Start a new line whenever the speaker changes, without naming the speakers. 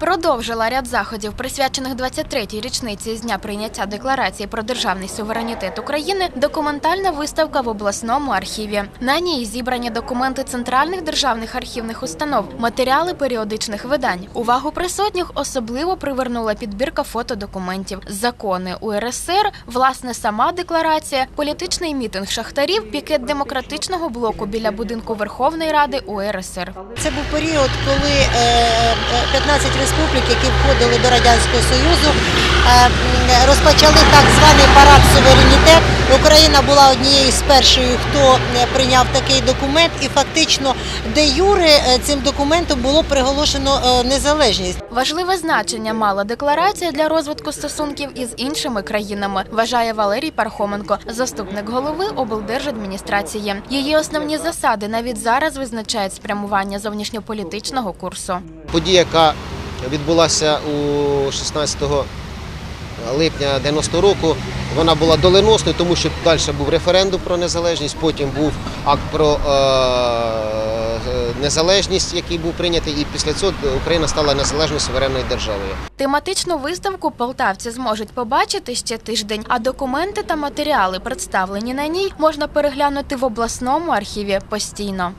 Продовжила ряд заходів, присвячених 23-й річниці з дня прийняття декларації про державний суверенітет України, документальна виставка в обласному архіві. На ній зібрані документи центральних державних архівних установ, матеріали періодичних видань. Увагу присутніх особливо привернула підбірка фотодокументів, закони УРСР, власне, сама декларація, політичний мітинг шахтарів, пікет демократичного блоку біля будинку Верховної Ради УРСР.
Це був період, коли е, е, 15 республік, які входили до Радянського Союзу, е, розпочали так званий парад суверенітет. Україна була однією з перших, хто е, прийняв такий документ, і фактично де юре е, цим документом було приголошено незалежність.
Важливе значення мала декларація для розвитку стосунків із іншими країнами, вважає Валерій Пархоменко, заступник голови облдержадміністрації. Її основні засади навіть зараз визначають спрямування зовнішньополітичного курсу.
Подія, яка відбулася у 16 липня 90 року, вона була доленосною, тому що далі був референдум про незалежність, потім був акт про е, незалежність, який був прийнятий, і після цього Україна стала незалежною суверенною державою.
Тематичну виставку полтавці зможуть побачити ще тиждень, а документи та матеріали, представлені на ній, можна переглянути в обласному архіві постійно.